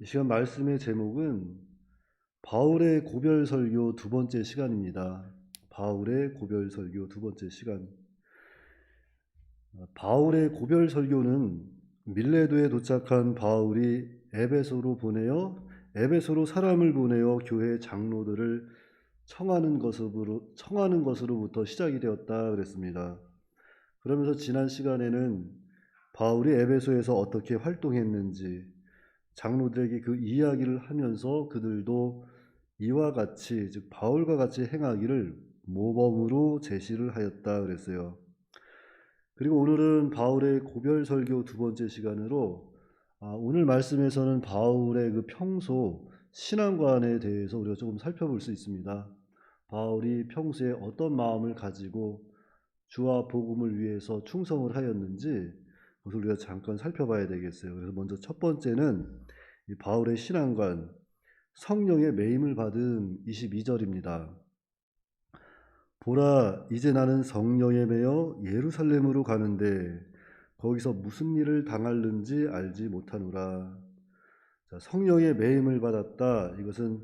이 시간 말씀의 제목은 바울의 고별 설교 두 번째 시간입니다. 바울의 고별 설교 두 번째 시간. 바울의 고별 설교는 밀레도에 도착한 바울이 에베소로 보내어 에베소로 사람을 보내어 교회 장로들을 청하는 것으로 청하는 것으로부터 시작이 되었다 그랬습니다. 그러면서 지난 시간에는 바울이 에베소에서 어떻게 활동했는지 장로들에게 그 이야기를 하면서 그들도 이와 같이 즉 바울과 같이 행하기를 모범으로 제시를 하였다 그랬어요. 그리고 오늘은 바울의 고별 설교 두 번째 시간으로 아, 오늘 말씀에서는 바울의 그 평소 신앙관에 대해서 우리가 조금 살펴볼 수 있습니다. 바울이 평소에 어떤 마음을 가지고 주와 복음을 위해서 충성을 하였는지 그것을 우리가 잠깐 살펴봐야 되겠어요. 그래서 먼저 첫 번째는 이 바울의 신앙관, 성령의 매임을 받은 22절입니다. 보라, 이제 나는 성령에 매여 예루살렘으로 가는데 거기서 무슨 일을 당할는지 알지 못하노라. 자, 성령의 매임을 받았다. 이것은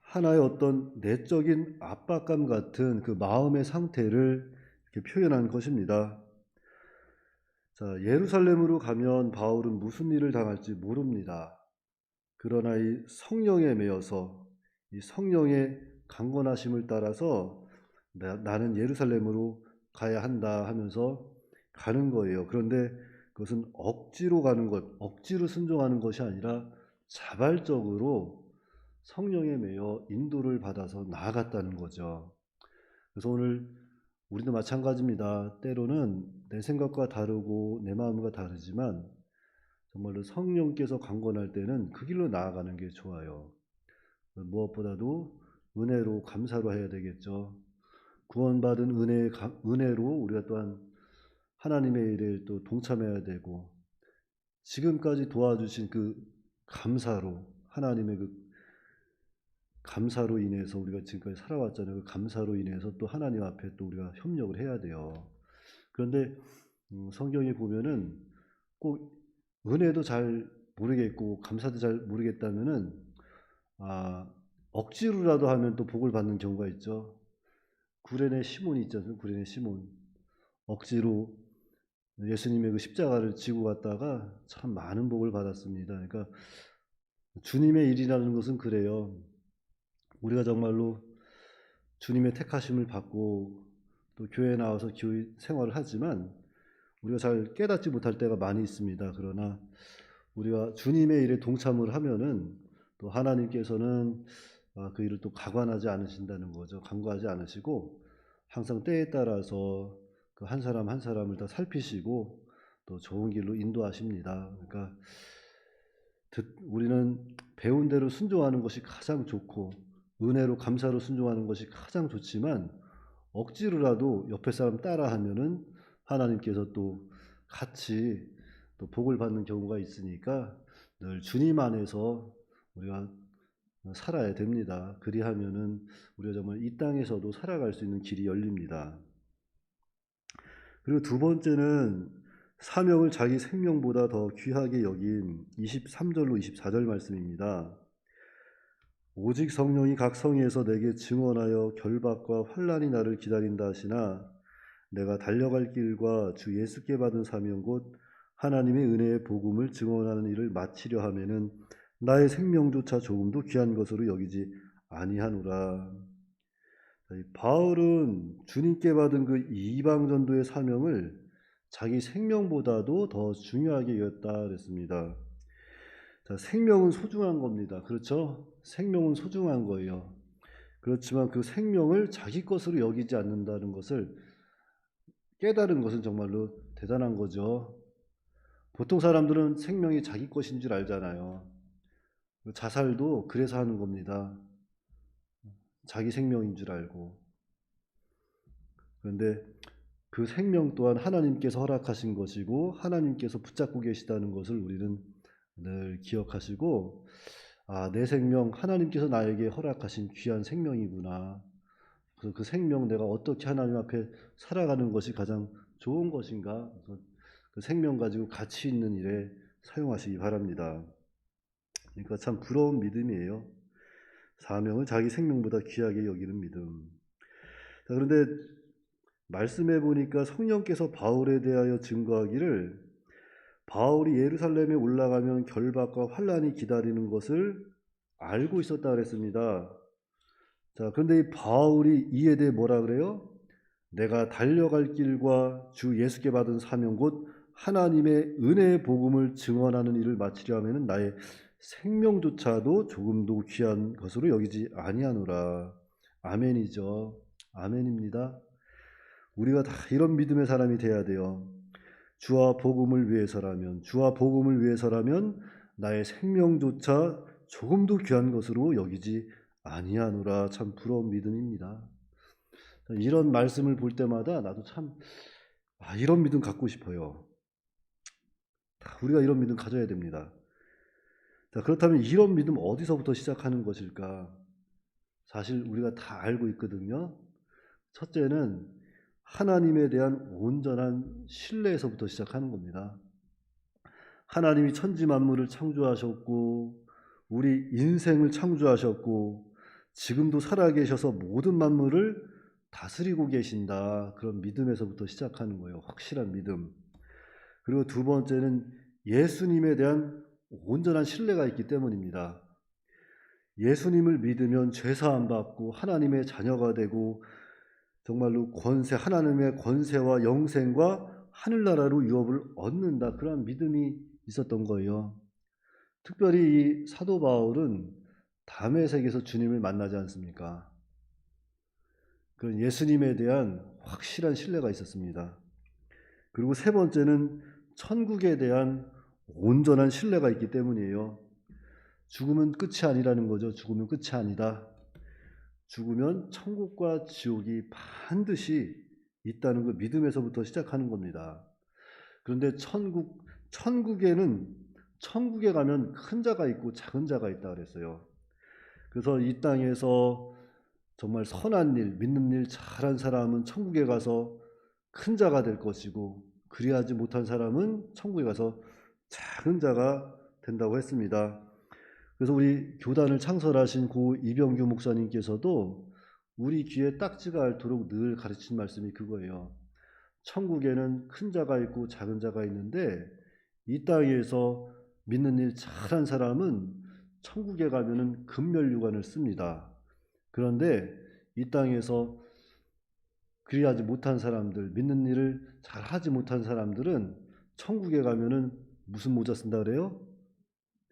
하나의 어떤 내적인 압박감 같은 그 마음의 상태를 이렇게 표현한 것입니다. 자, 예루살렘으로 가면 바울은 무슨 일을 당할지 모릅니다. 그러나 이 성령에 매여서 이 성령의 강건하심을 따라서 나, 나는 예루살렘으로 가야 한다 하면서 가는 거예요. 그런데 그것은 억지로 가는 것, 억지로 순종하는 것이 아니라 자발적으로 성령에 매여 인도를 받아서 나아갔다는 거죠. 그래서 오늘 우리도 마찬가지입니다. 때로는 내 생각과 다르고 내 마음과 다르지만 정말로 성령께서 강권할 때는 그 길로 나아가는 게 좋아요. 무엇보다도 은혜로 감사로 해야 되겠죠. 구원받은 은혜, 은혜로 우리가 또한 하나님의 일에 또 동참해야 되고 지금까지 도와주신 그 감사로 하나님의 그 감사로 인해서 우리가 지금까지 살아왔잖아요. 그 감사로 인해서 또 하나님 앞에 또 우리가 협력을 해야 돼요. 그런데 음, 성경에 보면은 꼭 은혜도 잘 모르겠고 감사도 잘 모르겠다면은 아 억지로라도 하면 또 복을 받는 경우가 있죠. 구레네 시몬이 있잖아요. 구레네 시몬 억지로 예수님의 그 십자가를 지고 갔다가 참 많은 복을 받았습니다. 그러니까 주님의 일이라는 것은 그래요. 우리가 정말로 주님의 택하심을 받고 또 교회에 나와서 교회 생활을 하지만 우리가 잘 깨닫지 못할 때가 많이 있습니다. 그러나 우리가 주님의 일에 동참을 하면은 또 하나님께서는 아, 그 일을 또 가관하지 않으신다는 거죠. 간과하지 않으시고 항상 때에 따라서 그 한 사람 한 사람을 다 살피시고 또 좋은 길로 인도하십니다. 그러니까 우리는 배운 대로 순종하는 것이 가장 좋고 은혜로 감사로 순종하는 것이 가장 좋지만 억지로라도 옆에 사람 따라하면은 하나님께서 또 같이 또 복을 받는 경우가 있으니까 늘 주님 안에서 우리가 살아야 됩니다. 그리하면은 우리가 정말 이 땅에서도 살아갈 수 있는 길이 열립니다. 그리고 두 번째는 사명을 자기 생명보다 더 귀하게 여긴 23절로 24절 말씀입니다. 오직 성령이 각 성에서 내게 증언하여 결박과 환란이 나를 기다린다 하시나 내가 달려갈 길과 주 예수께 받은 사명 곧 하나님의 은혜의 복음을 증언하는 일을 마치려 하면은 나의 생명조차 조금도 귀한 것으로 여기지 아니하노라. 바울은 주님께 받은 그 이방 전도의 사명을 자기 생명보다도 더 중요하게 여겼다 그랬습니다. 자, 생명은 소중한 겁니다. 그렇죠? 생명은 소중한 거예요. 그렇지만 그 생명을 자기 것으로 여기지 않는다는 것을 깨달은 것은 정말로 대단한 거죠. 보통 사람들은 생명이 자기 것인 줄 알잖아요. 자살도 그래서 하는 겁니다. 자기 생명인 줄 알고. 그런데 그 생명 또한 하나님께서 허락하신 것이고 하나님께서 붙잡고 계시다는 것을 우리는 늘 기억하시고 아, 내 생명 하나님께서 나에게 허락하신 귀한 생명이구나. 그래서 그 생명 내가 어떻게 하나님 앞에 살아가는 것이 가장 좋은 것인가? 그 생명 가지고 가치 있는 일에 사용하시기 바랍니다. 그러니까 참 부러운 믿음이에요. 사명을 자기 생명보다 귀하게 여기는 믿음. 자, 그런데 말씀해 보니까 성령께서 바울에 대하여 증거하기를 바울이 예루살렘에 올라가면 결박과 환란이 기다리는 것을 알고 있었다 그랬습니다. 자, 그런데 이 바울이 이에 대해 뭐라 그래요? 내가 달려갈 길과 주 예수께 받은 사명 곧 하나님의 은혜의 복음을 증언하는 일을 마치려 하면은 나의 생명조차도 조금도 귀한 것으로 여기지 아니하노라. 아멘이죠. 아멘입니다. 우리가 다 이런 믿음의 사람이 돼야 돼요. 주와 복음을 위해서라면, 주와 복음을 위해서라면 나의 생명조차 조금도 귀한 것으로 여기지 아니하노라. 참 부러운 믿음입니다. 이런 말씀을 볼 때마다 나도 참, 아, 이런 믿음 갖고 싶어요. 우리가 이런 믿음 가져야 됩니다. 자, 그렇다면 이런 믿음 어디서부터 시작하는 것일까? 사실 우리가 다 알고 있거든요. 첫째는 하나님에 대한 온전한 신뢰에서부터 시작하는 겁니다. 하나님이 천지 만물을 창조하셨고 우리 인생을 창조하셨고 지금도 살아계셔서 모든 만물을 다스리고 계신다. 그런 믿음에서부터 시작하는 거예요. 확실한 믿음. 그리고 두 번째는 예수님에 대한 온전한 신뢰가 있기 때문입니다. 예수님을 믿으면 죄사함 받고 하나님의 자녀가 되고 정말로 권세 하나님의 권세와 영생과 하늘나라로 유업을 얻는다 그런 믿음이 있었던 거예요. 특별히 이 사도 바울은 담의 세계에서 주님을 만나지 않습니까? 그런 예수님에 대한 확실한 신뢰가 있었습니다. 그리고 세 번째는 천국에 대한 온전한 신뢰가 있기 때문이에요. 죽음은 끝이 아니라는 거죠. 죽으면 끝이 아니다. 죽으면 천국과 지옥이 반드시 있다는 그 믿음에서부터 시작하는 겁니다. 그런데 천국, 천국에는 천국에 가면 큰 자가 있고 작은 자가 있다 그랬어요. 그래서 이 땅에서 정말 선한 일, 믿는 일 잘한 사람은 천국에 가서 큰 자가 될 것이고 그리하지 못한 사람은 천국에 가서 작은 자가 된다고 했습니다. 그래서 우리 교단을 창설하신 고 이병규 목사님께서도 우리 귀에 딱지가 닳도록 늘 가르친 말씀이 그거예요. 천국에는 큰 자가 있고 작은 자가 있는데 이 땅에서 믿는 일 잘한 사람은 천국에 가면은 금멸류관을 씁니다. 그런데 이 땅에서 그리하지 못한 사람들, 믿는 일을 잘 하지 못한 사람들은 천국에 가면은 무슨 모자 쓴다 그래요?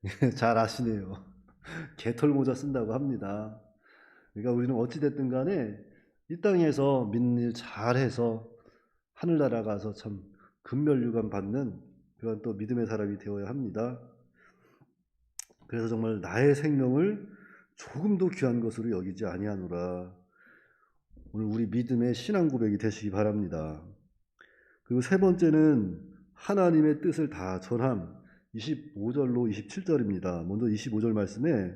잘 아시네요. 개털 모자 쓴다고 합니다. 그러니까 우리는 어찌됐든 간에 이 땅에서 믿는 일 잘해서 하늘나라 가서 참 금멸유관 받는 그런 또 믿음의 사람이 되어야 합니다. 그래서 정말 나의 생명을 조금도 귀한 것으로 여기지 아니하노라. 오늘 우리 믿음의 신앙 고백이 되시기 바랍니다. 그리고 세 번째는 하나님의 뜻을 다 전함. 25절로 27절입니다. 먼저 25절 말씀에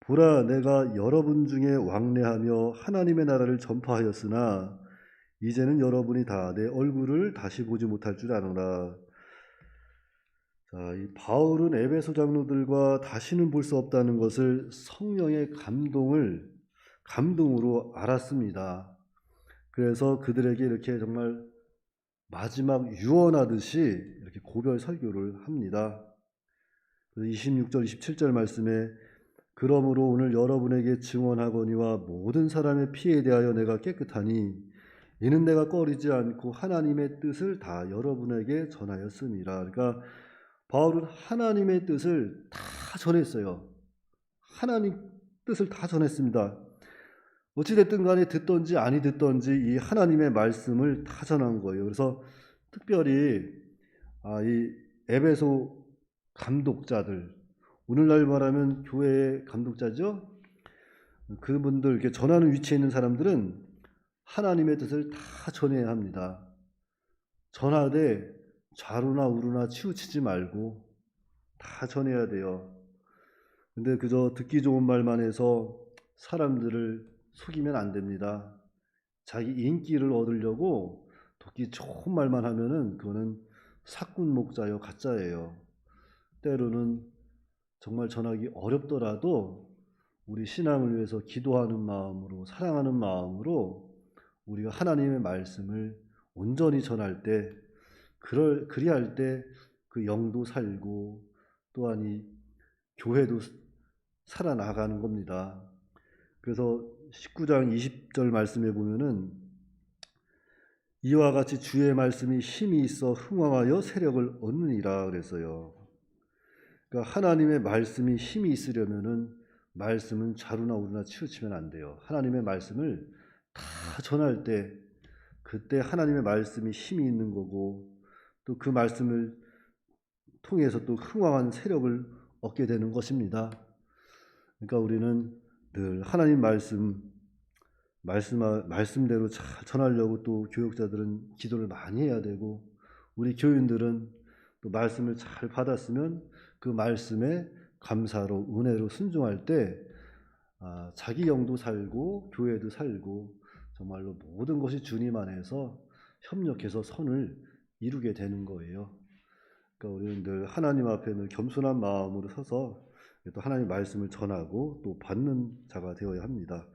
보라 내가 여러분 중에 왕래하며 하나님의 나라를 전파하였으나 이제는 여러분이 다 내 얼굴을 다시 보지 못할 줄 아노라. 자, 이 바울은 에베소 장로들과 다시는 볼 수 없다는 것을 성령의 감동을 감동으로 알았습니다. 그래서 그들에게 이렇게 정말 마지막 유언하듯이 이렇게 고별 설교를 합니다. 26절, 27절 말씀에 그러므로 오늘 여러분에게 증언하거니와 모든 사람의 피에 대하여 내가 깨끗하니 이는 내가 꺼리지 않고 하나님의 뜻을 다 여러분에게 전하였습니다. 그러니까 바울은 하나님의 뜻을 다 전했어요. 하나님 뜻을 다 전했습니다. 어찌됐든 간에 듣던지 아니 듣던지 이 하나님의 말씀을 다 전한 거예요. 그래서 특별히 아, 이 에베소 감독자들, 오늘날 말하면 교회의 감독자죠? 그분들, 이렇게 전하는 위치에 있는 사람들은 하나님의 뜻을 다 전해야 합니다. 전하되 좌루나 우루나 치우치지 말고 다 전해야 돼요. 근데 그저 듣기 좋은 말만 해서 사람들을 속이면 안 됩니다. 자기 인기를 얻으려고 듣기 좋은 말만 하면은 그거는 사꾼 목자요 가짜예요. 때로는 정말 전하기 어렵더라도 우리 신앙을 위해서 기도하는 마음으로 사랑하는 마음으로 우리가 하나님의 말씀을 온전히 전할 때 그럴 그리할 때 그 영도 살고 또한 이 교회도 살아나가는 겁니다. 그래서 19장 20절 말씀에 보면은 이와 같이 주의 말씀이 힘이 있어 흥왕하여 세력을 얻느니라 그랬어요. 그러니까 하나님의 말씀이 힘이 있으려면은 말씀은 자루나 우루나 치우치면 안 돼요. 하나님의 말씀을 다 전할 때 그때 하나님의 말씀이 힘이 있는 거고 또 그 말씀을 통해서 또 흥왕한 세력을 얻게 되는 것입니다. 그러니까 우리는 늘 하나님 말씀 말씀 말씀대로 잘 전하려고 또 교육자들은 기도를 많이 해야 되고 우리 교인들은 또 말씀을 잘 받았으면 그 말씀에 감사로 은혜로 순종할 때 아, 자기 영도 살고 교회도 살고 정말로 모든 것이 주님 안에서 협력해서 선을 이루게 되는 거예요. 그러니까 우리는 늘 하나님 앞에 늘 겸손한 마음으로 서서 또 하나님 말씀을 전하고 또 받는 자가 되어야 합니다.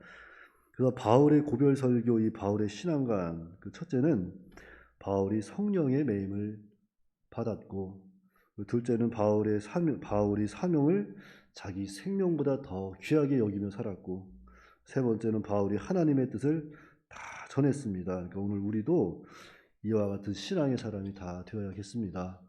그래서 바울의 고별 설교, 이 바울의 신앙관 그 첫째는 바울이 성령의 매임을 받았고 그 둘째는 바울의 사명, 바울이 사명을 자기 생명보다 더 귀하게 여기며 살았고 세 번째는 바울이 하나님의 뜻을 다 전했습니다. 그러니까 오늘 우리도 이와 같은 신앙의 사람이 다 되어야겠습니다.